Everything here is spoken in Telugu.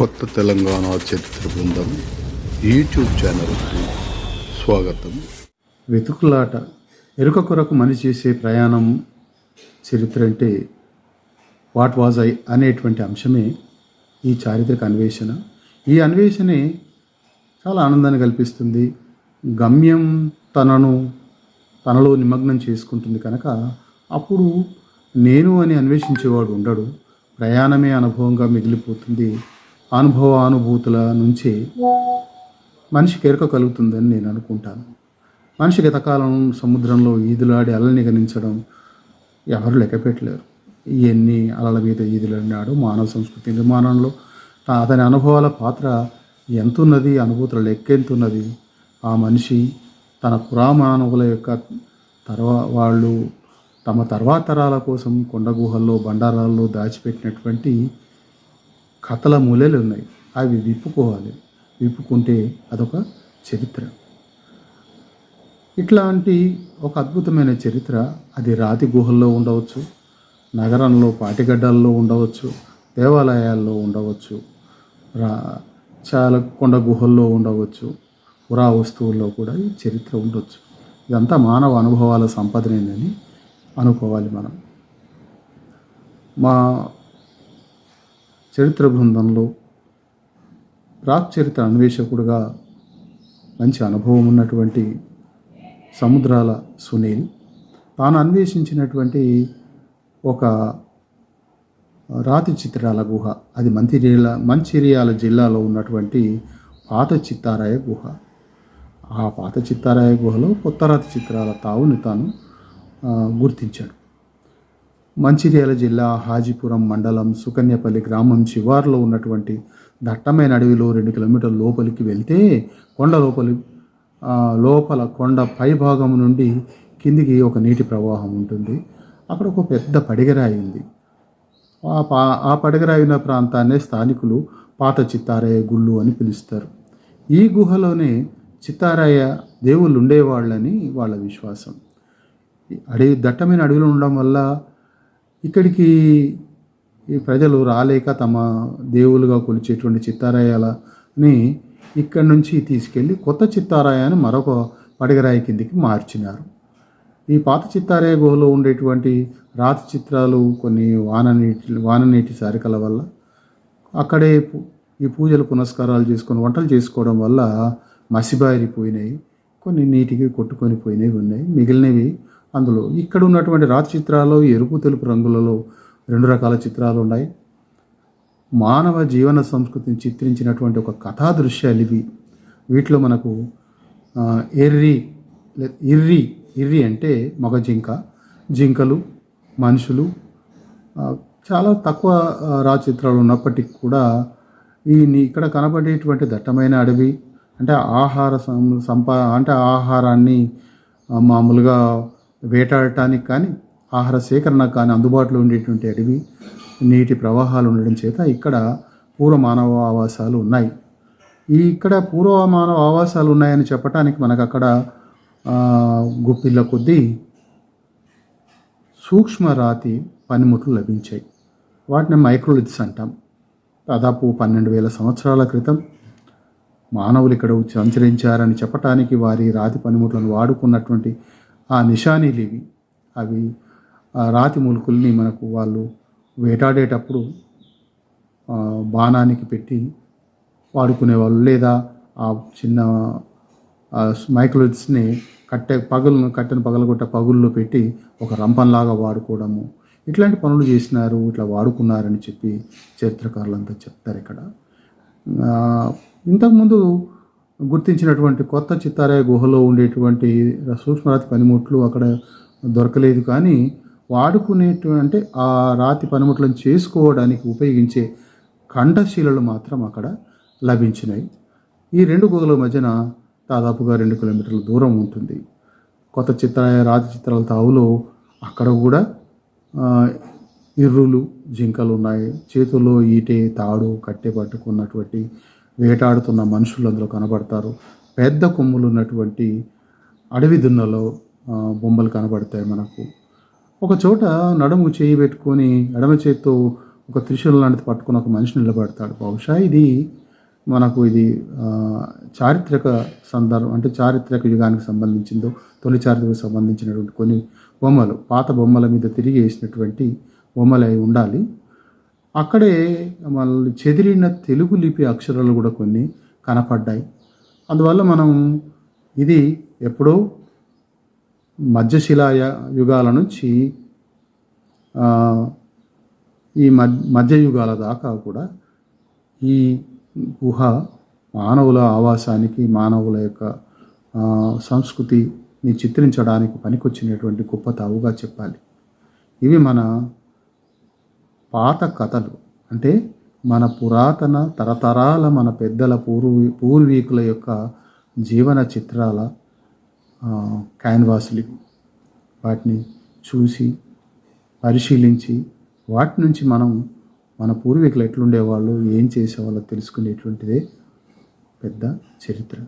కొత్త తెలంగాణ చరిత్ర బృందం యూట్యూబ్ ఛానల్కి స్వాగతం. వెతుకులాట ఎరుక కొరకు మనిషి చేసే ప్రయాణం చరిత్ర అంటే వాట్ వాజ్ ఐ అనేటువంటి అంశమే ఈ చారిత్రక అన్వేషణ. ఈ అన్వేషణే చాలా ఆనందాన్ని కల్పిస్తుంది. గమ్యం తనను తనలో నిమగ్నం చేసుకుంటుంది కనుక అప్పుడు నేను అని అన్వేషించేవాడు ఉండడు. ప్రయాణమే అనుభవంగా మిగిలిపోతుంది. అనుభవానుభూతుల నుంచి మనిషికి ఎరుక కలుగుతుందని నేను అనుకుంటాను. మనిషికి గతకాలం సముద్రంలో ఈదులాడి అలల్ని గణించడం ఎవరు లెక్కపెట్టలేరు. ఇవన్నీ ఎన్ని అలల మీద ఈదులన్నాడు మానవ సంస్కృతి నిర్మాణంలో అతని అనుభవాల పాత్ర ఎంతున్నది అనుభూతుల లెక్కెంతున్నది ఆ మనిషి తన పురామానవుల యొక్క తర్వా వాళ్ళు తమ తర్వాత తరాల కోసం కొండ గుహల్లో బండారాల్లో దాచిపెట్టినటువంటి కథల మూలలు ఉన్నాయి. అవి విప్పుకోవాలి. విప్పుకుంటే అదొక చరిత్ర. ఇట్లాంటి ఒక అద్భుతమైన చరిత్ర అది రాతి గుహల్లో ఉండవచ్చు నగరంలో పాటిగడ్డల్లో ఉండవచ్చు దేవాలయాల్లో ఉండవచ్చు రా చాలా కొండ గుహల్లో ఉండవచ్చు పురా వస్తువుల్లో కూడా ఈ చరిత్ర ఉండొచ్చు. ఇదంతా మానవ అనుభవాల సంపదనేనని అనుకోవాలి మనం. మా చరిత్ర బృందంలో ప్రాక్ చరిత్ర అన్వేషకుడుగా మంచి అనుభవం ఉన్నటువంటి సముద్రాల సునీల్. తాను అన్వేషించినటువంటి ఒక రాతి చిత్రాల గుహ. అది మంచిర్యాల మంచిర్యాల జిల్లాలో ఉన్నటువంటి పాత చిత్తారాయ గుహ. ఆ పాత చిత్తారాయ గుహలో కొత్త రాతి చిత్రాల తావుని తాను గుర్తించాడు. మంచిర్యాల జిల్లా హాజీపురం మండలం సుకన్యపల్లి గ్రామం శివార్లో ఉన్నటువంటి దట్టమైన అడవిలో రెండు కిలోమీటర్ల లోపలికి వెళ్తే కొండ లోపలి లోపల కొండ పై భాగం నుండి కిందికి ఒక నీటి ప్రవాహం ఉంటుంది. అక్కడ ఒక పెద్ద పడిగరాయి ఉంది. ఆ పా ఆ పడిగరాయి ఉన్న ప్రాంతాన్నే స్థానికులు పాత చిత్తారాయ గుళ్ళు అని పిలుస్తారు. ఈ గుహలోనే చిత్తారాయ దేవుళ్ళు ఉండేవాళ్ళని వాళ్ళ విశ్వాసం. అడవి దట్టమైన అడవిలో ఉండడం వల్ల ఇక్కడికి ఈ ప్రజలు రాలేక తమ దేవులుగా కొలిచేటువంటి చిత్తారాయాలని ఇక్కడి నుంచి తీసుకెళ్ళి కొత్త చిత్తారాయాన్ని మరొక పడగరాయి కిందికి మార్చినారు. ఈ పాత చిత్తారాయ గుహలో ఉండేటువంటి రాతి చిత్రాలు కొన్ని వాననీటి వాననీటి సారికల వల్ల అక్కడే ఈ పూజలు పునస్కారాలు చేసుకొని వంటలు చేసుకోవడం వల్ల మసిబారిపోయినాయి. కొన్ని నీటికి కొట్టుకొని పోయినవి ఉన్నాయి. మిగిలినవి అందులో ఇక్కడ ఉన్నటువంటి రాతి చిత్రాలు ఎరుపు తెలుపు రంగులలో రెండు రకాల చిత్రాలు ఉన్నాయి. మానవ జీవన సంస్కృతిని చిత్రించినటువంటి ఒక కథా దృశ్యాలు ఇవి. వీటిలో మనకు ఎర్రి ఇర్రి ఇర్రి అంటే మగ జింక జింకలు మనుషులు చాలా తక్కువ రాచిత్రాలు చిత్రాలు ఉన్నప్పటికీ కూడా ఈ ఇక్కడ కనబడేటువంటి దట్టమైన అడవి అంటే ఆహార సం- సంపా అంటే ఆహారాన్ని మామూలుగా వేటాడటానికి కానీ ఆహార సేకరణ కానీ అందుబాటులో ఉండేటువంటి అడవి నీటి ప్రవాహాలు ఉండడం చేత ఇక్కడ పూర్వ మానవ ఆవాసాలు ఉన్నాయి. ఈ ఇక్కడ పూర్వ మానవ ఆవాసాలు ఉన్నాయని చెప్పడానికి మనకు అక్కడ గుప్పిళ్ళ కొద్దీ సూక్ష్మ రాతి పనిముట్లు లభించాయి. వాటిని మైక్రోలిత్స్ అంటాం. దాదాపు పన్నెండు వేల సంవత్సరాల క్రితం మానవులు ఇక్కడ సంచరించారని చెప్పటానికి వారి రాతి పనిముట్లను వాడుకున్నటువంటి ఆ నిషానీలు ఇవి అవి ఆ రాతి మూలుకుల్ని మనకు వాళ్ళు వేటాడేటప్పుడు బాణానికి పెట్టి వాడుకునేవాళ్ళు లేదా ఆ చిన్న మైక్రోలిథ్స్ని కట్టె పగులను కట్టెను పగలగొట్ట పగుల్లో పెట్టి ఒక రంపంలాగా వాడుకోవడము. ఇట్లాంటి పనులు చేసినారు ఇట్లా వాడుకున్నారని చెప్పి చరిత్రకారులంతా చెప్తారు ఇక్కడ. ఇంతకుముందు గుర్తించినటువంటి కొత్త చిత్తారాయ గుహలో ఉండేటువంటి సూక్ష్మరాతి పనిముట్లు అక్కడ దొరకలేదు కానీ వాడుకునేటువంటి అంటే ఆ రాతి పనిముట్లను చేసుకోవడానికి ఉపయోగించే ఖండశిలలు మాత్రం అక్కడ లభించినాయి. ఈ రెండు గుహల మధ్యన దాదాపుగా రెండు కిలోమీటర్ల దూరం ఉంటుంది. కొత్త చిత్రాయ రాతి చిత్రాల తావులో అక్కడ కూడా ఇర్రులు జింకలు ఉన్నాయి. చేతుల్లో ఈటే తాడు కట్టె పట్టుకున్నటువంటి వేటాడుతున్న మనుషులు అందులో కనబడతారు. పెద్ద కొమ్ములు ఉన్నటువంటి అడవి దున్నలో బొమ్మలు కనబడతాయి మనకు. ఒక చోట నడుము చేయి పెట్టుకొని ఎడమ చేత్తో ఒక త్రిశూలం లాంటిది పట్టుకుని ఒక మనిషి నిలబడతాడు. బహుశా ఇది మనకు ఇది చారిత్రక సందర్భం అంటే చారిత్రక యుగానికి సంబంధించిందో తొలి చారిత్రకు సంబంధించినటువంటి కొన్ని బొమ్మలు పాత బొమ్మల మీద తిరిగి వేసినటువంటి బొమ్మలు అయి ఉండాలి. అక్కడే మళ్ళీ చెదిరిన తెలుగు లిపి అక్షరాలు కూడా కొన్ని కనపడ్డాయి. అందువల్ల మనం ఇది ఎప్పుడో మధ్యశిలా యుగాల నుంచి ఈ మధ్య యుగాల దాకా కూడా ఈ గుహ మానవుల ఆవాసానికి మానవుల యొక్క సంస్కృతిని చిత్రించడానికి పనికొచ్చినటువంటి గొప్ప తావుగా చెప్పాలి. ఇవి మన పాత కథలు. అంటే మన పురాతన తరతరాల మన పెద్దల పూర్వీ పూర్వీకుల యొక్క జీవన చిత్రాల క్యాన్వాస్లు క్యాన్వాసులు. వాటిని చూసి పరిశీలించి వాటి నుంచి మనం మన పూర్వీకులు ఎట్లుండేవాళ్ళు ఏం చేసేవాళ్ళో తెలుసుకునేటువంటిదే పెద్ద చరిత్ర.